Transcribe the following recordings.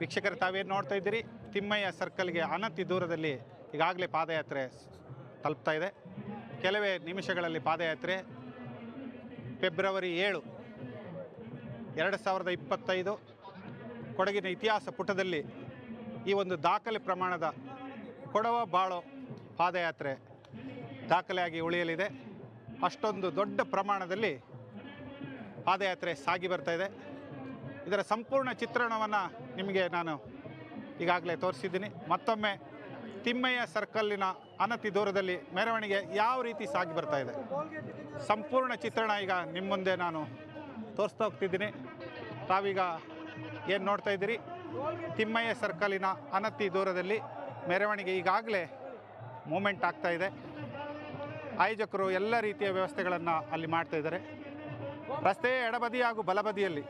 ವೀಕ್ಷಕರು, ತಾವೇನು ನೋಡ್ತಾ ಇದ್ದೀರಿ? ತಿಮ್ಮಯ್ಯ ಸರ್ಕಲ್ಗೆ ಅನತಿ ದೂರದಲ್ಲಿ ಈಗಾಗಲೇ ಪಾದಯಾತ್ರೆ ತಲುಪ್ತಾ ಇದೆ. ಕೆಲವೇ ನಿಮಿಷಗಳಲ್ಲಿ ಪಾದಯಾತ್ರೆ. ಫೆಬ್ರವರಿ ಏಳು, ಎರಡು ಸಾವಿರದ ಇಪ್ಪತ್ತೈದು, ಕೊಡಗಿನ ಇತಿಹಾಸ ಪುಟದಲ್ಲಿ ಈ ಒಂದು ದಾಖಲೆ ಪ್ರಮಾಣದ ಕೊಡವ ಬಾಳೋ ಪಾದಯಾತ್ರೆ ದಾಖಲೆಯಾಗಿ ಉಳಿಯಲಿದೆ. ಅಷ್ಟೊಂದು ದೊಡ್ಡ ಪ್ರಮಾಣದಲ್ಲಿ ಪಾದಯಾತ್ರೆ ಸಾಗಿ ಬರ್ತಾ ಇದೆ. ಇದರ ಸಂಪೂರ್ಣ ಚಿತ್ರಣವನ್ನು ನಿಮಗೆ ನಾನು ಈಗಾಗಲೇ ತೋರಿಸಿದ್ದೀನಿ. ಮತ್ತೊಮ್ಮೆ ತಿಮ್ಮಯ್ಯ ಸರ್ಕಲ್ಲಿನ ಅನತಿ ದೂರದಲ್ಲಿ ಮೆರವಣಿಗೆ ಯಾವ ರೀತಿ ಸಾಗಿ ಬರ್ತಾ ಇದೆ? ಸಂಪೂರ್ಣ ಚಿತ್ರಣ ಈಗ ನಿಮ್ಮ ಮುಂದೆ ನಾನು ತೋರಿಸ್ತಾ ಹೋಗ್ತಿದ್ದೀನಿ. ತಾವೀಗ ಏನು ನೋಡ್ತಾ ಇದ್ದೀರಿ? ತಿಮ್ಮಯ್ಯ ಸರ್ಕಲಿನ ಅನತಿ ದೂರದಲ್ಲಿ ಮೆರವಣಿಗೆ ಈಗಾಗಲೇ ಮೂಮೆಂಟ್ ಆಗ್ತಾ ಇದೆ. ಆಯೋಜಕರು ಎಲ್ಲ ರೀತಿಯ ವ್ಯವಸ್ಥೆಗಳನ್ನು ಅಲ್ಲಿ ಮಾಡ್ತಾ ಇದ್ದಾರೆ. ರಸ್ತೆಯ ಎಡಬದಿ ಹಾಗೂ ಬಲಬದಿಯಲ್ಲಿ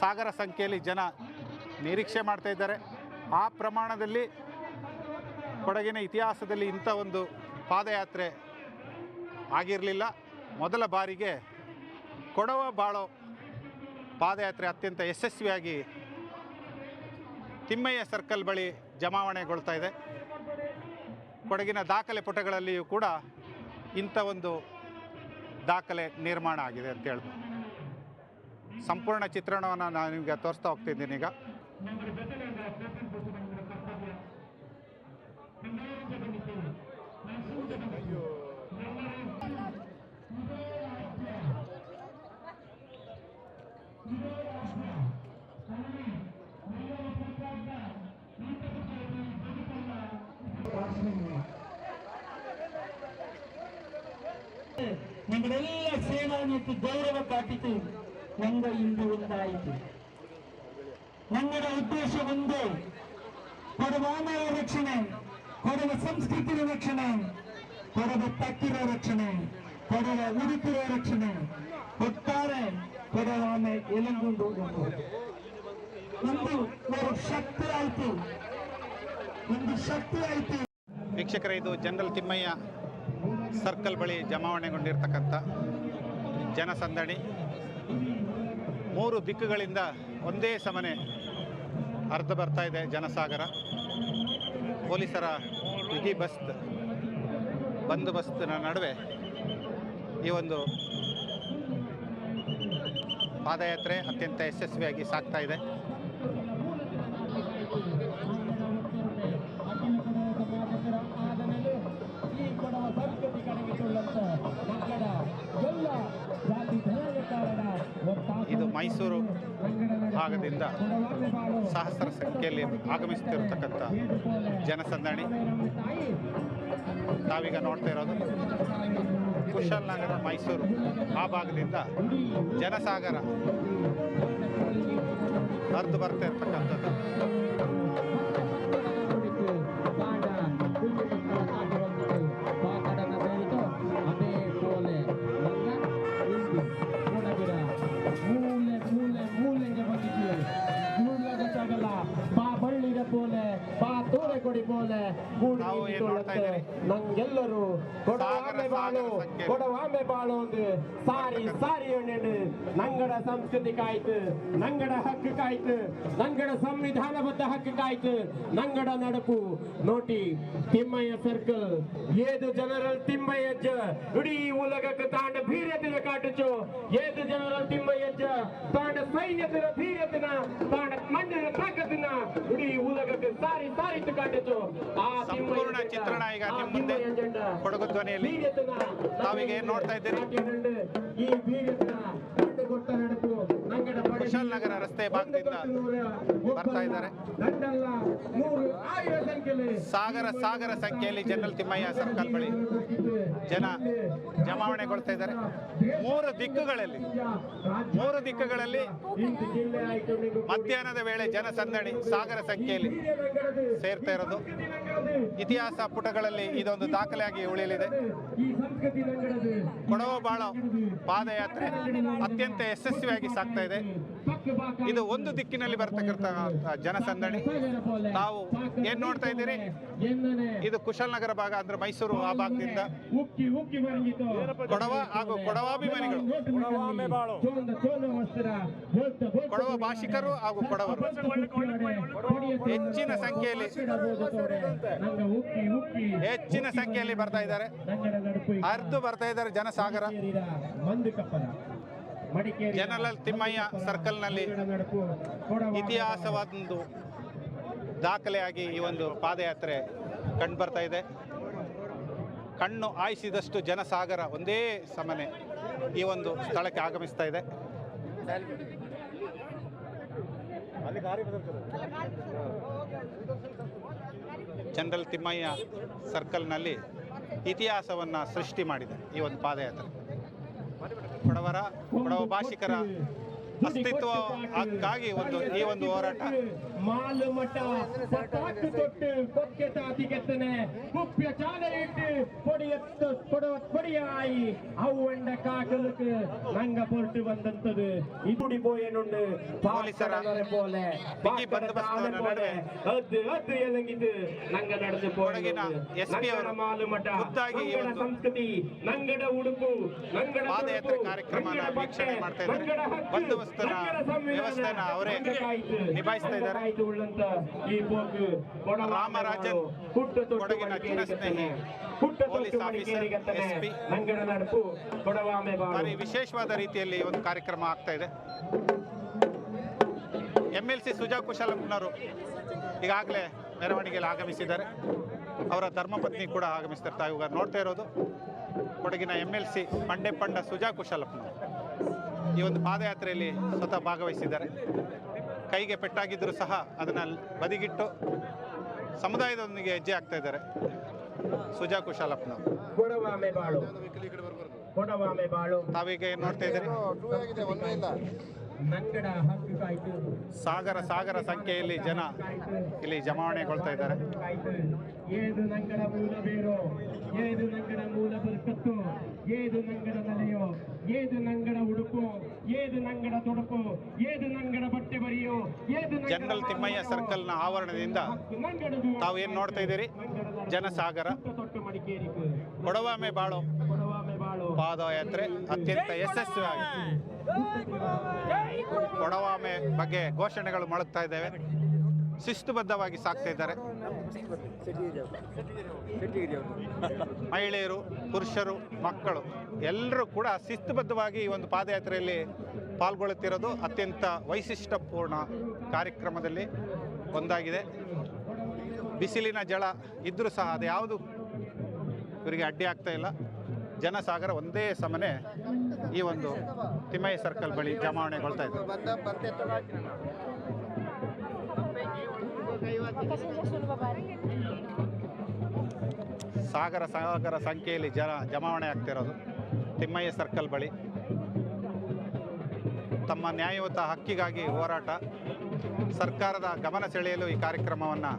ಸಾಗರ ಸಂಖ್ಯೆಯಲ್ಲಿ ಜನ ನಿರೀಕ್ಷೆ ಮಾಡ್ತಾ ಇದ್ದಾರೆ. ಆ ಪ್ರಮಾಣದಲ್ಲಿ ಕೊಡಗಿನ ಇತಿಹಾಸದಲ್ಲಿ ಇಂಥ ಒಂದು ಪಾದಯಾತ್ರೆ ಆಗಿರಲಿಲ್ಲ. ಮೊದಲ ಬಾರಿಗೆ ಕೊಡವ ಬಾಳೋ ಪಾದಯಾತ್ರೆ ಅತ್ಯಂತ ಯಶಸ್ವಿಯಾಗಿ ತಿಮ್ಮಯ್ಯ ಸರ್ಕಲ್ ಬಳಿ ಜಮಾವಣೆಗೊಳ್ತಾ ಇದೆ. ಕೊಡಗಿನ ದಾಖಲೆ ಪುಟಗಳಲ್ಲಿಯೂ ಕೂಡ ಇಂಥ ಒಂದು ದಾಖಲೆ ನಿರ್ಮಾಣ ಆಗಿದೆ ಅಂತ ಹೇಳ್ಬೋದು. ಸಂಪೂರ್ಣ ಚಿತ್ರಣವನ್ನು ನಾನು ನಿಮಗೆ ತೋರಿಸ್ತಾ ಹೋಗ್ತಿದ್ದೀನಿ ಈಗ. ನಿಮ್ಮನ್ನೆಲ್ಲ ಸೇನಾ ಮತ್ತು ಗೌರವ ಕಾಟಿತು. ಒಂದ ಇಂದು ಒಂದಾಯಿತು. ನಮ್ಮ ಉದ್ದೇಶ ಒಂದೇ. ಕೊಡವಾಮಯ ರಕ್ಷಣೆ, ಕೊಡವ ಸಂಸ್ಕೃತಿಯ ರಕ್ಷಣೆ, ಕೊಡವ ತಕ್ಕಿರ ರಕ್ಷಣೆ, ಕೊಡವ ಉಡುಪಿರ ರಕ್ಷಣೆ. ಒಟ್ಟಾರೆ ಕೊಡವಾಮೆ ಒಂದು ಒಂದು ಶಕ್ತಿ ಆಯಿತು. ಒಂದು ಶಕ್ತಿ ಆಯ್ತು. ವೀಕ್ಷಕರ, ಇದು ಜನರಲ್ ತಿಮ್ಮಯ್ಯ ಸರ್ಕಲ್ ಬಳಿ ಜಮಾವಣೆಗೊಂಡಿರ್ತಕ್ಕಂಥ ಜನಸಂದಣಿ. ಮೂರು ದಿಕ್ಕುಗಳಿಂದ ಒಂದೇ ಸಮನೆ ಅರ್ಧ ಬರ್ತಾ ಇದೆ ಜನಸಾಗರ. ಪೊಲೀಸರ ಬಿಗಿ ಬಸ್ ಬಂದೋಬಸ್ತಿನ ನಡುವೆ ಈ ಒಂದು ಪಾದಯಾತ್ರೆ ಅತ್ಯಂತ ಯಶಸ್ವಿಯಾಗಿ ಸಾಗ್ತಾ ಇದೆ. ಇದು ಮೈಸೂರು ಭಾಗದಿಂದ ಸಹಸ್ರ ಸಂಖ್ಯೆಯಲ್ಲಿ ಆಗಮಿಸುತ್ತಿರತಕ್ಕಂಥ ಜನಸಂದಣಿ. ನಾವೀಗ ನೋಡ್ತಾ ಇರೋದು ಕುಶಾಲನಗರ ಮೈಸೂರು. ಆ ಭಾಗದಿಂದ ಜನಸಾಗರ. ಹರಿದು ಬರ್ತಾ ಇರ್ತಕ್ಕಂಥದ್ದು. ನಾವು ಏನ್ ನೋಡ್ತಾ ಇದ್ದೀರಿ? ನಂಗೆಲ್ಲರೂ ಕೊಡವಾಮೆ ಬಾಳು. ಕೊಡವಾಮೆ ಬಾಳು ಒಂದು ಸಾರಿ ಸಾರಿ ಎಣ್ಣೆಂಡು ನಂಗಡ ಸಂಸ್ಕೃತಿ ಕಾಯ್ತು ನಂಗಡ ಹಕ್ಕು ಕಾಯ್ತು ನಂಗಡ ಸಂವಿಧಾನಬದ್ಧ ಹಕ್ಕು ಕಾಯ್ತು ನಂಗಡ ನಡಪು. ನೋಟಿ ತಿಮ್ಮಯ್ಯ ಸರ್ಕಲ್ ಏದು ಜನರಲ್ ತಿಮ್ಮಯ್ಯಜ್ಜ ಇಡೀ ಉಲಗಕ್ಕೆ ತಾಂಡ ಭೀರ್ಯತಿನ ಕಾಟುಚು. ಏದು ಜನರಲ್ ತಿಮ್ಮಯ್ಯಜ್ಜ ತಾಂಡ ಸೈನ್ಯತಿನ ಭೀರ್ಯತಿನ ತಾಂಡ ಮಣ್ಣಿನ ತಾಕತ್ತಿನ ಇಡೀ ಉಲಗಕ್ಕೆ ಸಾರಿ ಕಾಟುಚು ಆ ಸಂಪೂರ್ಣ ಚಿತ್ರಣ ಈಗ ನಿಮ್ಮ ಮುಂದೆ ಕೊಡಗು ಧ್ವನಿಯಲ್ಲಿ ತಾವೀಗ ಏನ್ ನೋಡ್ತಾ ಇದ್ದೀರಿ? ಈ ನಗರ ರಸ್ತೆ ಭಾಗದಿಂದ ಬರ್ತಾ ಇದ್ದಾರೆ. ಸಾಗರ ಸಾಗರ ಸಂಖ್ಯೆಯಲ್ಲಿ ಜನರಲ್ ತಿಮ್ಮಯ್ಯ ಸರ್ಕಲ್ ಬಳಿ ಜನ ಜಮಾವಣೆಗೊಳ್ತಾ ಇದ್ದಾರೆ. ಮೂರು ದಿಕ್ಕುಗಳಲ್ಲಿ ಮೂರು ದಿಕ್ಕುಗಳಲ್ಲಿ ಮಧ್ಯಾಹ್ನದ ವೇಳೆ ಜನಸಂದಣಿ ಸಾಗರ ಸಂಖ್ಯೆಯಲ್ಲಿ ಸೇರ್ತಾ ಇರೋದು. ಇತಿಹಾಸ ಪುಟಗಳಲ್ಲಿ ಇದೊಂದು ದಾಖಲೆಯಾಗಿ ಉಳಿಯಲಿದೆ. ಕೊಡವ ಬಾಳ ಪಾದಯಾತ್ರೆ ಅತ್ಯಂತ ಯಶಸ್ವಿಯಾಗಿ ಸಾಗ್ತಾ ಇದೆ. ಇದು ಒಂದು ದಿಕ್ಕಿನಲ್ಲಿ ಬರ್ತಕ್ಕಂತಹ ಜನಸಂದಣಿ. ತಾವು ಏನ್ ನೋಡ್ತಾ ಇದ್ದೀರಿ? ಇದು ಕುಶಾಲನಗರ ಭಾಗ ಅಂದ್ರೆ ಮೈಸೂರು ಆ ಭಾಗದಿಂದ. ಕೊಡವ ಹಾಗೂ ಕೊಡವಾಭಿಮಾನಿಗಳು ಕೊಡವ ಭಾಷಿಕರು ಹಾಗೂ ಕೊಡವರು. ಹೆಚ್ಚಿನ ಸಂಖ್ಯೆಯಲ್ಲಿ ಹೆಚ್ಚಿನ ಸಂಖ್ಯೆಯಲ್ಲಿ ಬರ್ತಾ ಇದ್ದಾರೆ. ಅರ್ಧ ಬರ್ತಾ ಇದ್ದಾರೆ ಜನಸಾಗರ. ಜನರಲ್ ತಿಮ್ಮಯ್ಯ ಸರ್ಕಲ್ನಲ್ಲಿ ಇತಿಹಾಸವಾದೊಂದು ದಾಖಲೆಯಾಗಿ ಈ ಒಂದು ಪಾದಯಾತ್ರೆ ಕಂಡು ಬರ್ತಾ ಇದೆ. ಕಣ್ಣು ಆಯಿಸಿದಷ್ಟು ಜನಸಾಗರ ಒಂದೇ ಸಮನೆ ಈ ಒಂದು ಸ್ಥಳಕ್ಕೆ ಆಗಮಿಸ್ತಾ ಇದೆ. ಜನರಲ್ ತಿಮ್ಮಯ್ಯ ಸರ್ಕಲ್ನಲ್ಲಿ ಇತಿಹಾಸವನ್ನು ಸೃಷ್ಟಿ ಮಾಡಿದೆ ಈ ಒಂದು ಪಾದಯಾತ್ರೆ. ಕೊಡವರ ಕೊಡವ ಭಾಷಿಕರ ಅಸ್ತಿತ್ವ ಹಕ್ಕಾಗಿ ಒಂದು ಈ ಒಂದು ಹೋರಾಟ. ನಂಗ ಬಂದಂತದು ನಡುವೆ. ಸಂಸ್ಕೃತಿ ನಂಗಡ ಉಡುಪು ನಂಗಡ ಕಾರ್ಯಕ್ರಮ ವೀಕ್ಷಣೆ ಮಾಡ್ತಾ ಇದ್ದಾರೆ. ಸಂವಿಧಾನ, ವ್ಯವಸ್ಥೆನ ಅವರೇ ನಿಭಾಯಿಸ್ತಾ ಇದ್ದಾರೆ. ರಾಮರಾಜನ್ ಕೊಡಗಿನ ಚಿರಸ್ನೇಹಿ ಪೊಲೀಸ್ ಆಫೀಸರ್, ಬಾಳು. ಭಾರಿ ವಿಶೇಷವಾದ ರೀತಿಯಲ್ಲಿ ಒಂದು ಕಾರ್ಯಕ್ರಮ ಆಗ್ತಾ ಇದೆ. ಎಂ ಎಲ್ ಸಿ ಸುಜಾ ಕುಶಲಪ್ಪನವರು ಈಗಾಗಲೇ ಮೆರವಣಿಗೆಯಲ್ಲಿ ಆಗಮಿಸಿದ್ದಾರೆ. ಅವರ ಧರ್ಮಪತ್ನಿ ಕೂಡ ಆಗಮಿಸ್ತಾರೆ. ತಾವು ಇವಾಗ ನೋಡ್ತಾ ಇರೋದು ಕೊಡಗಿನ M L C Bandepanda Suja ಕುಶಲಪ್ಪನವರು ಈ ಒಂದು ಪಾದಯಾತ್ರೆಯಲ್ಲಿ ಸ್ವತಃ ಭಾಗವಹಿಸಿದ್ದಾರೆ. ಕೈಗೆ ಪೆಟ್ಟಾಗಿದ್ದರೂ ಸಹ ಅದನ್ನು ಬದಿಗಿಟ್ಟು ಸಮುದಾಯದೊಂದಿಗೆ ಹೆಜ್ಜೆ ಆಗ್ತಾ ಇದ್ದಾರೆ. ಸುಜಾ ಕುಶಾಲಪ್ಪನ ತಾವೀಗ ಏನ್ ನೋಡ್ತಾ ಇದ್ದೀರಿ? ಸಾಗರ ಸಾಗರ ಸಂಖ್ಯೆಯಲ್ಲಿ ಜನ ಇಲ್ಲಿ ಜಮಾವಣೆಗೊಳ್ತಾ ಇದ್ದಾರೆ. ಏದು ನಂಗಡ ಮೂಲ ಬೇರು ಏದು ನಂಗಡ ಮೂಲ ಬರ್ಕತ್ತು ಏದು ನಂಗಡ ನೆಲೆಯೋ ಏದು ನಂಗಡ ಉಡುಪು ಏದು ನಂಗಡ ತೊಡಪು ಏದು ನಂಗಡ ಬಟ್ಟೆ ಬರಿಯೋ ಏದು ಜನರಲ್ ತಿಮ್ಮಯ್ಯ ಸರ್ಕಲ್ನ ಆವರಣದಿಂದ ತಾವು ಏನ್ ನೋಡ್ತಾ ಇದ್ದೀರಿ? ಜನಸಾಗರ. ಕೊಡವಾಮೆ ಬಾಳು. ಕೊಡವಾಮೆ ಬಾಳು. ಪಾದಯಾತ್ರೆ ಅತ್ಯಂತ ಯಶಸ್ವಿಯಾಗಿ ಕೊಡವಾಮೆ ಬಗ್ಗೆ ಘೋಷಣೆಗಳು ಮೊಳಗ್ತಾ ಇದ್ದೇವೆ. ಶಿಸ್ತುಬದ್ಧವಾಗಿ ಸಾಕ್ತಾ ಇದ್ದಾರೆ. ಮಹಿಳೆಯರು, ಪುರುಷರು, ಮಕ್ಕಳು ಎಲ್ಲರೂ ಕೂಡ ಶಿಸ್ತುಬದ್ಧವಾಗಿ ಈ ಒಂದು ಪಾದಯಾತ್ರೆಯಲ್ಲಿ ಪಾಲ್ಗೊಳ್ಳುತ್ತಿರೋದು ಅತ್ಯಂತ ವೈಶಿಷ್ಟ್ಯಪೂರ್ಣ ಕಾರ್ಯಕ್ರಮದಲ್ಲಿ ಒಂದಾಗಿದೆ. ಬಿಸಿಲಿನ ಜಳ ಇದ್ದರೂ ಸಹ ಅದು ಯಾವುದು ಇವರಿಗೆ ಅಡ್ಡಿ ಆಗ್ತಾ ಇಲ್ಲ. ಜನಸಾಗರ ಒಂದೇ ಸಮನೆ ಈ ಒಂದು ತಿಮ್ಮಯ್ಯ ಸರ್ಕಲ್ ಬಳಿ ಜಮಾವಣೆಗೊಳ್ತಾ ಇದೆ ಸಾಗರ ಸಾಗರ ಸಂಖ್ಯೆಯಲ್ಲಿ ಜನ ಜಮಾವಣೆ ಆಗ್ತಿರೋದು ತಿಮ್ಮಯ್ಯ ಸರ್ಕಲ್ ಬಳಿ. ತಮ್ಮ ನ್ಯಾಯಯುತ ಹಕ್ಕಿಗಾಗಿ ಹೋರಾಟ. ಸರ್ಕಾರದ ಗಮನ ಸೆಳೆಯಲು ಈ ಕಾರ್ಯಕ್ರಮವನ್ನು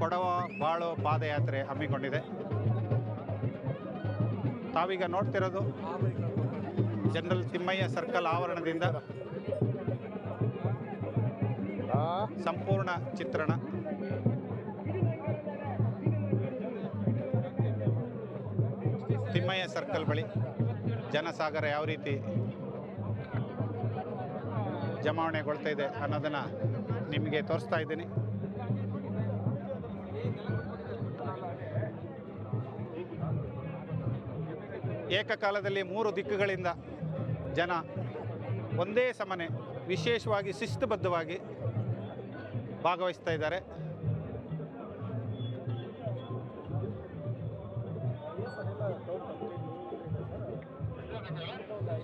ಕೊಡವ ಬಾಳು ಪಾದಯಾತ್ರೆ ಹಮ್ಮಿಕೊಂಡಿದೆ. ತಾವೀಗ ನೋಡ್ತಿರೋದು ಜನರಲ್ ತಿಮ್ಮಯ್ಯ ಸರ್ಕಲ್ ಆವರಣದಿಂದ ಸಂಪೂರ್ಣ ಚಿತ್ರಣ. ತಿಮ್ಮಯ್ಯ ಸರ್ಕಲ್ ಬಳಿ ಜನಸಾಗರ ಯಾವ ರೀತಿ ಜಮಾವಣೆಗೊಳ್ತಾ ಇದೆ ಅನ್ನೋದನ್ನು ನಿಮಗೆ ತೋರಿಸ್ತಾ ಇದ್ದೀನಿ. ಏಕಕಾಲದಲ್ಲಿ ಮೂರು ದಿಕ್ಕುಗಳಿಂದ ಜನ ಒಂದೇ ಸಮನೆ ವಿಶೇಷವಾಗಿ ಶಿಸ್ತುಬದ್ಧವಾಗಿ ಭಾಗವಹಿಸ್ತಾ ಇದ್ದಾರೆ.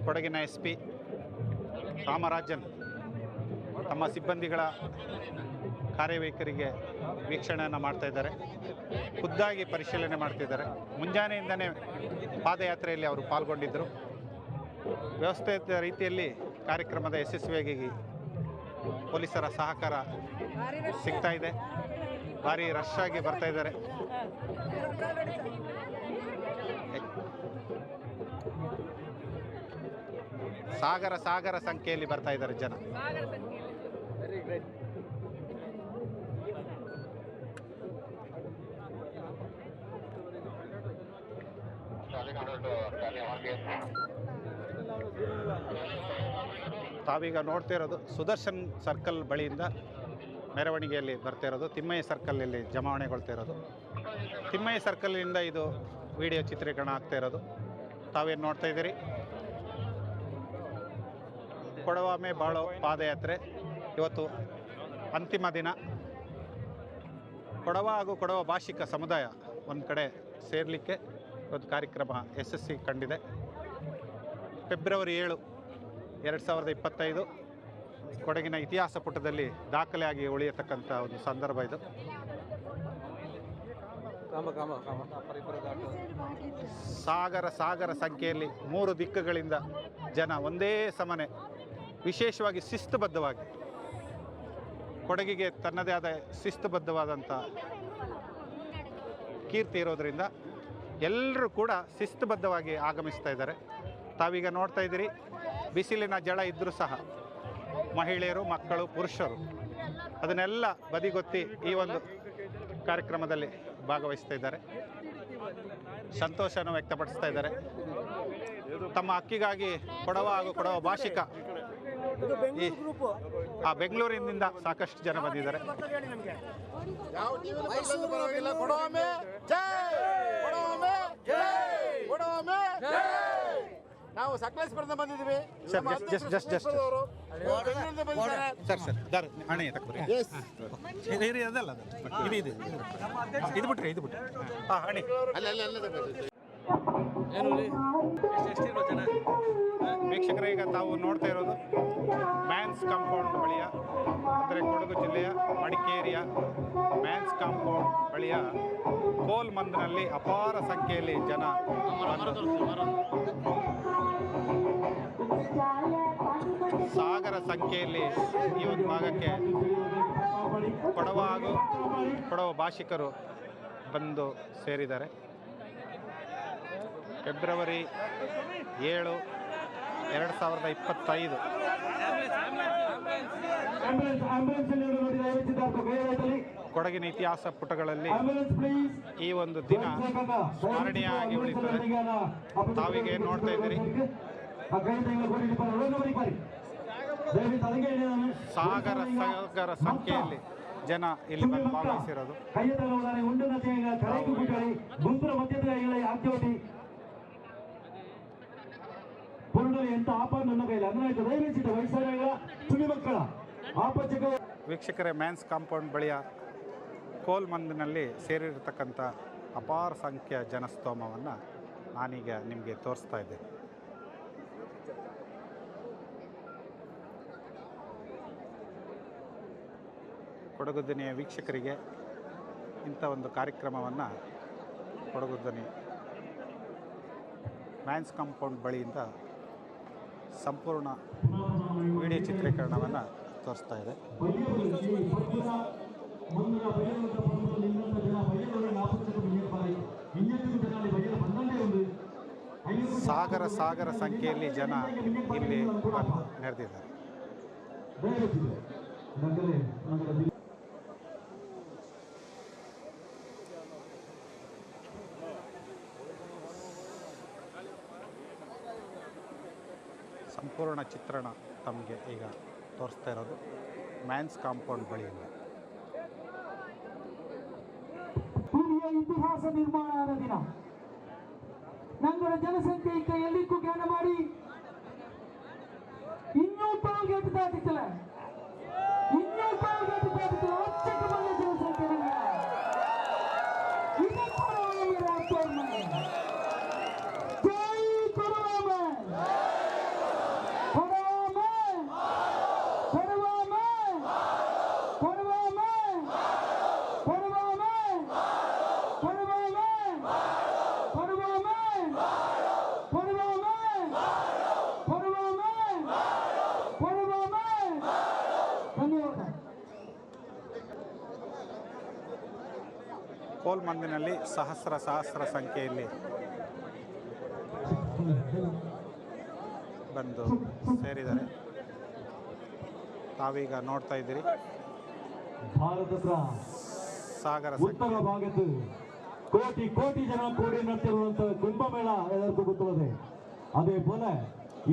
ಕೊಡಗಿನ ಎಸ್ ಪಿ ರಾಮರಾಜನ್ ತಮ್ಮ ಸಿಬ್ಬಂದಿಗಳ ಕಾರ್ಯವೈಖರಿಗೆ ವೀಕ್ಷಣೆಯನ್ನು ಮಾಡ್ತಾ ಇದ್ದಾರೆ. ಖುದ್ದಾಗಿ ಪರಿಶೀಲನೆ ಮಾಡ್ತಿದ್ದಾರೆ ಮುಂಜಾನೆಯಿಂದನೇ ಪಾದಯಾತ್ರೆಯಲ್ಲಿ ಅವರು ಪಾಲ್ಗೊಂಡಿದ್ದರು. ವ್ಯವಸ್ಥಿತ ರೀತಿಯಲ್ಲಿ ಕಾರ್ಯಕ್ರಮದ ಯಶಸ್ವಿಯಾಗಿ ಪೊಲೀಸರ ಸಹಕಾರ ಸಿಗ್ತಾ ಇದೆ. ಭಾರಿ ರಶ್ ಆಗಿ ಬರ್ತಾ ಇದ್ದಾರೆ. ಸಾಗರ ಸಾಗರ ಸಂಖ್ಯೆಯಲ್ಲಿ ಬರ್ತಾ ಇದ್ದಾರೆ ಜನ. ತಾವೀಗ ನೋಡ್ತಾ ಇರೋದು ಸುದರ್ಶನ್ ಸರ್ಕಲ್ ಬಳಿಯಿಂದ ಮೆರವಣಿಗೆಯಲ್ಲಿ ಬರ್ತಾ ಇರೋದು, ತಿಮ್ಮಯ್ಯ ಸರ್ಕಲಲ್ಲಿ ಜಮಾವಣೆಗೊಳ್ತಾ ಇರೋದು. ತಿಮ್ಮಯ್ಯ ಸರ್ಕಲ್ನಿಂದ ಇದು ವಿಡಿಯೋ ಚಿತ್ರೀಕರಣ ಆಗ್ತಾ ಇರೋದು. ತಾವೇನು ನೋಡ್ತಾ ಇದ್ದೀರಿ? ಕೊಡವಾಮೆ ಬಾಳೋ ಪಾದಯಾತ್ರೆ. ಇವತ್ತು ಅಂತಿಮ ದಿನ. ಕೊಡವ ಹಾಗೂ ಕೊಡವ ಭಾಷಿಕ ಸಮುದಾಯ ಒಂದು ಕಡೆ ಸೇರಲಿಕ್ಕೆ ಇವತ್ತು ಕಾರ್ಯಕ್ರಮ ಯಶಸ್ವಿ ಕಂಡಿದೆ. ಫೆಬ್ರವರಿ ಏಳು ಎರಡು ಸಾವಿರದ ಇಪ್ಪತ್ತೈದು ಕೊಡಗಿನ ಇತಿಹಾಸ ಪುಟದಲ್ಲಿ ದಾಖಲೆಯಾಗಿ ಉಳಿಯತಕ್ಕಂಥ ಒಂದು ಸಂದರ್ಭ ಇದು. ಸಾಗರ ಸಾಗರ ಸಂಖ್ಯೆಯಲ್ಲಿ ಮೂರು ದಿಕ್ಕುಗಳಿಂದ ಜನ ಒಂದೇ ಸಮನೆ ವಿಶೇಷವಾಗಿ ಶಿಸ್ತುಬದ್ಧವಾಗಿ. ಕೊಡಗಿಗೆ ತನ್ನದೇ ಆದ ಶಿಸ್ತುಬದ್ಧವಾದಂಥ ಕೀರ್ತಿ ಇರೋದರಿಂದ ಎಲ್ಲರೂ ಕೂಡ ಶಿಸ್ತುಬದ್ಧವಾಗಿ ಆಗಮಿಸ್ತಾ ಇದ್ದಾರೆ. ತಾವೀಗ ನೋಡ್ತಾ ಇದ್ದೀರಿ. ಬಿಸಿಲಿನ ಜಳ ಇದ್ದರೂ ಸಹ ಮಹಿಳೆಯರು, ಮಕ್ಕಳು, ಪುರುಷರು ಅದನ್ನೆಲ್ಲ ಬದಿಗೊತ್ತಿ ಈ ಒಂದು ಕಾರ್ಯಕ್ರಮದಲ್ಲಿ ಭಾಗವಹಿಸ್ತಾ ಇದ್ದಾರೆ. ಸಂತೋಷವನ್ನು ವ್ಯಕ್ತಪಡಿಸ್ತಾ ಇದ್ದಾರೆ. ತಮ್ಮ ಅಕ್ಕಿಗಾಗಿ ಕೊಡವ ಹಾಗೂ ಕೊಡವ ಭಾಷಿಕ ಈ ಆ ಬೆಂಗಳೂರಿನಿಂದ ಸಾಕಷ್ಟು ಜನ ಬಂದಿದ್ದಾರೆ. ಜೈ. ನಾವು ಸಕಲೇಶ್ಪುರದಿಂದ ಬಂದಿದ್ದೀವಿ. Just- ಅಧ್ಯಕ್ಷರು ಬೆಂಗಳೂರಿಂದ ಬಂದಿದ್ದಾರೆ. ಸರ್ ಸರ್ ದಾರ ಹಣೆ ತಕ್ಕೊರಿ ಇದು ಇದು ಅದಲ್ಲ ಅದು. ಇದು ಇದು ಇದು. ಬಿಟ್ರಿ ಇದು ಬಿಟ್ರಿ. ಹಾಂ ಹಣೆ. ಅಲ್ಲದ ಏನು ಅಲ್ಲೇ ತಗೊಳ್ಳಿ. ವೀಕ್ಷಕರೇ ಈಗ ತಾವು ನೋಡ್ತಾ ಇರೋದು ಮ್ಯಾನ್ಸ್ ಕಾಂಪೌಂಡ್ ಬಳಿಯ ಅಂದರೆ ಕೊಡಗು ಜಿಲ್ಲೆಯ ಮಡಿಕೇರಿಯ ಮ್ಯಾನ್ಸ್ ಕಾಂಪೌಂಡ್ ಬಳಿಯ ಕೋಲ್ ಮಂದ್ನಲ್ಲಿ ಅಪಾರ ಸಂಖ್ಯೆಯಲ್ಲಿ ಜನ ಸಾಗರ ಸಂಖ್ಯೆಯಲ್ಲಿ ಈ ಒಂದು ಭಾಗಕ್ಕೆ ಕೊಡವ ಹಾಗೂ ಕೊಡವ ಭಾಷಿಕರು ಬಂದು ಸೇರಿದ್ದಾರೆ. ಫೆಬ್ರವರಿ ಏಳು, ಎರಡು ಸಾವಿರದ ಇಪ್ಪತ್ತೈದು. ಕೊಡಗಿನ ಇತಿಹಾಸ ಪುಟಗಳಲ್ಲಿ ಈ ಒಂದು ದಿನ ಸ್ಮರಣೀಯ ಆಗಿ ಉಳಿತದೆ ತಾವಿಗೆ ನೋಡ್ತಾ ಇದ್ದೀರಿ? ಸಾಗರ ಸಾಗರ ಸಂಖ್ಯೆಯಲ್ಲಿ ಜನ ಇಲ್ಲಿ ಬಂದು ಭಾಗವಹಿಸಿರೋದು. ವೀಕ್ಷಕರ ಎಂತ ನನ್ನ ಕೈಲಿ. ಅಂದ್ರೆ ಮಕ್ಕಳ. ಆಪಚಕ ವೀಕ್ಷಕರೇ ಮ್ಯಾನ್ಸ್ ಕಾಂಪೌಂಡ್ ಬಳಿಯ ಕೋಲ್ಮಂದ್ನಲ್ಲಿ ಸೇರಿರತಕ್ಕಂಥ ಅಪಾರ ಸಂಖ್ಯೆಯ ಜನಸ್ತೋಮವನ್ನು ನಾನೀಗ ನಿಮಗೆ ತೋರಿಸ್ತಾ ಇದ್ದೇನೆ. ಕೊಡಗು ಧ್ವನಿಯ ವೀಕ್ಷಕರಿಗೆ ಇಂಥ ಒಂದು ಕಾರ್ಯಕ್ರಮವನ್ನು ಕೊಡಗು ಧ್ವನಿ ಮ್ಯಾನ್ಸ್ ಕಾಂಪೌಂಡ್ ಬಳಿಯಿಂದ ಸಂಪೂರ್ಣ ವಿಡಿಯೋ ಚಿತ್ರೀಕರಣವನ್ನು ತೋರಿಸ್ತಾ ಇದೆ. ಸಾಗರ ಸಾಗರ ಸಂಖ್ಯೆಯಲ್ಲಿ ಜನ ಇಲ್ಲಿ ನೆರೆದಿದ್ದಾರೆ. ಸಂಪೂರ್ಣ ಚಿತ್ರಣ ತಮಗೆ ಈಗ ತೋರಿಸ್ತಾ ಇರೋದು. ಮ್ಯಾನ್ಸ್ ಕಾಂಪೌಂಡ್ ಬಳಿಯಿಂದ ಭೂಮಿಯ ಇತಿಹಾಸ ನಿರ್ಮಾಣ ಆದ ದಿನ. ನಂಗಳ ಜನಸಂಖ್ಯೆ ಎಲ್ಲಿಗೂ ಜ್ಞಾನ ಮಾಡಿ. ಇನ್ನೂ ದಾಟಿತ್ತಲ್ಲ ಸಹಸ್ರ ಸಹಸ್ರ ಸಂಖ್ಯೆಯಲ್ಲಿ ಬಂದು ಸೇರಿದ್ದಾರೆ. ತಾವೀಗ ನೋಡ್ತಾ ಇದ್ದೀರಿ. ಭಾರತದ ಸಾಗರ ಉತ್ತರ ಭಾಗದ ಕೋಟಿ ಕೋಟಿ ಜನ ಕೂಡಿ ನಡೆಸಿರುವಂತಹ ಕುಂಭಮೇಳ ಎಲ್ಲರಿಗೂ ಗೊತ್ತಿದೆ அதே ಇಂದ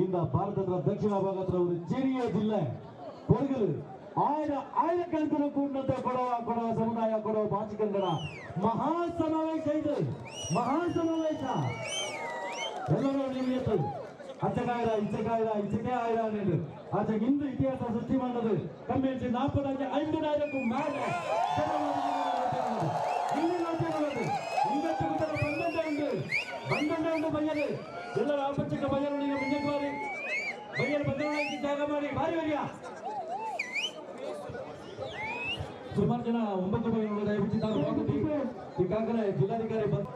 இந்த ದಕ್ಷಿಣ தட்சிண பாகத்தில் ஒரு சிறிய ஜில்லை ಕೊಡಗಲು ಆಯ್ದ ಆಯ್ದಕ್ಕಂತಲೂ ಕೂಡಿನಂತೆ ಕೊಡವ ಕೊಡವ ಸಮುದಾಯ ಕೊಡವ ಭಾಷಿಕಂಗಡ ಮಹಾ ಸಮಾವೇಶ ಇದು ಮಹಾ ಸಮಾವೇಶ ಎಲ್ಲರೂ ನಿಮಗೆ ಅಚ್ಚಕಾಯ್ದ ಇಚ್ಚಕಾಯ್ದ ಇಚ್ಚಕೆ ಆಯ್ದ ನೀನು ಆಚ ಹಿಂದೂ ಇತಿಹಾಸ ಸೃಷ್ಟಿ ಮಾಡದು ಕಮ್ಮಿಂಚಿ ನಾಲ್ಪದಾಗಿ ಐವದಾಯಿರಕ್ಕೂ ಮೇಲೆ ಇಲ್ಲಿ ನಾಟ್ಯ ಮಾಡೋದು ಇಂಗಟ್ಟು ಗುಟ್ಟದ ಬಂದಂಡೆ ಉಂಟು ಬಂದಂಡೆ ಉಂಟು ಬಯ್ಯಲು ಎಲ್ಲರ ಆಪಚ್ಚಕ ಬಯ್ಯಲು ನೀವು ಮುಂದೆ ಬಾರಿ ಬಯ್ಯಲು ಬದಲಾವಣೆ ಜಾಗ ಮಾಡಿ ಬಾರಿ ಬಯ್ಯ ಸುಮಾರು ಜನ ಒಂಬತ್ತು ಈಗಾಗಲೇ ಜಿಲ್ಲಾಧಿಕಾರಿ ಬಂದು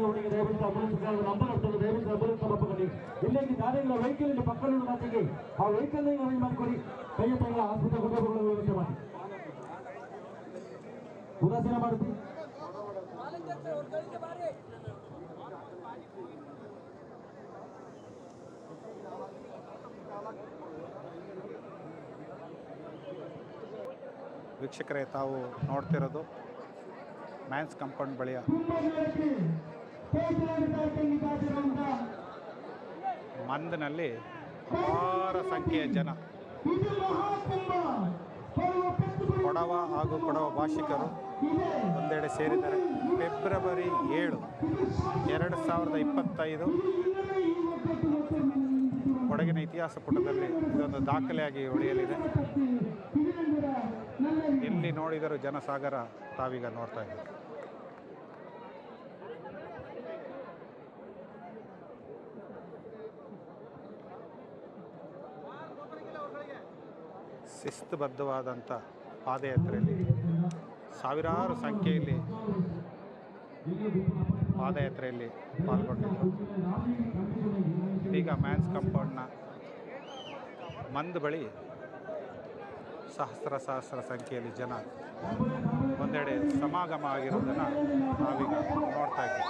ಜವಾಬ್ದಾರಿ ಇರ್ತದೆ ಅವನಿಗೆ ದಯವಿಟ್ಟು ಅಂಬುಲೆನ್ಸ್ ನಂಬರ್ ಇರ್ತದೆ ದಯವಿಟ್ಟು ಅಂಬುಲೆನ್ಸ್ ನಂಬರ್ ಕೊಡಿ ಇಲ್ಲಿಗೆ ದಾರಿಗಳ ವೆಹಿಕಲ್ ಇಲ್ಲಿ ಪಕ್ಕದ ಮಾತಿಗೆ ಆ ವೆಹಿಕಲ್ ಅರೇಂಜ್ ಮಾಡಿಕೊಡಿ ಕೈ ಹತ್ತಿರ ಆಸ್ಪತ್ರೆ ಕುಟುಂಬಗಳ ವ್ಯವಸ್ಥೆ ಮಾಡಿ ಉದಾಸೀನ ಮಾಡುತ್ತಿ ವೀಕ್ಷಕರೇ ತಾವು ನೋಡ್ತಿರೋದು ಮ್ಯಾನ್ಸ್ ಕಾಂಪೌಂಡ್ ಬಳಿಯ ಕುಂಭಮೇಳಕ್ಕೆ ಕೇಸರಾಡಿ ಕಾಜಿರುವಂತ ಮಂದ್ನಲ್ಲಿ ಅಪಾರ ಸಂಖ್ಯೆಯ ಜನ. ಕೊಡವ ಹಾಗೂ ಕೊಡವ ಭಾಷಿಕರು ಒಂದೆಡೆ ಸೇರಿದ್ದಾರೆ. ಫೆಬ್ರವರಿ ಏಳು, ಎರಡು ಸಾವಿರದ ಇಪ್ಪತ್ತೈದು ಕೊಡಗಿನ ಇತಿಹಾಸ ಪುಟದಲ್ಲಿ ಇದೊಂದು ದಾಖಲೆಯಾಗಿ ಉಳಿಯಲಿದೆ. ಎಲ್ಲಿ ನೋಡಿದರೂ ಜನಸಾಗರ ತಾವೀಗ ನೋಡ್ತಾ ಇದ್ದೀವಿ ಶಿಸ್ತುಬದ್ಧವಾದಂಥ ಪಾದಯಾತ್ರೆಯಲ್ಲಿ, ಸಾವಿರಾರು ಸಂಖ್ಯೆಯಲ್ಲಿ ಪಾದಯಾತ್ರೆಯಲ್ಲಿ ಪಾಲ್ಗೊಂಡಿದ್ದರು. ಇದೀಗ ಮ್ಯಾನ್ಸ್ ಕಂಪೌಂಡ್ನ ಮಂದ್ ಬಳಿ ಸಹಸ್ರ ಸಹಸ್ರ ಸಂಖ್ಯೆಯಲ್ಲಿ ಜನ ಒಂದೆಡೆ ಸಮಾಗಮ ಆಗಿರೋದನ್ನು ನಾವೀಗ ನೋಡ್ತಾ ಇದ್ದೀವಿ.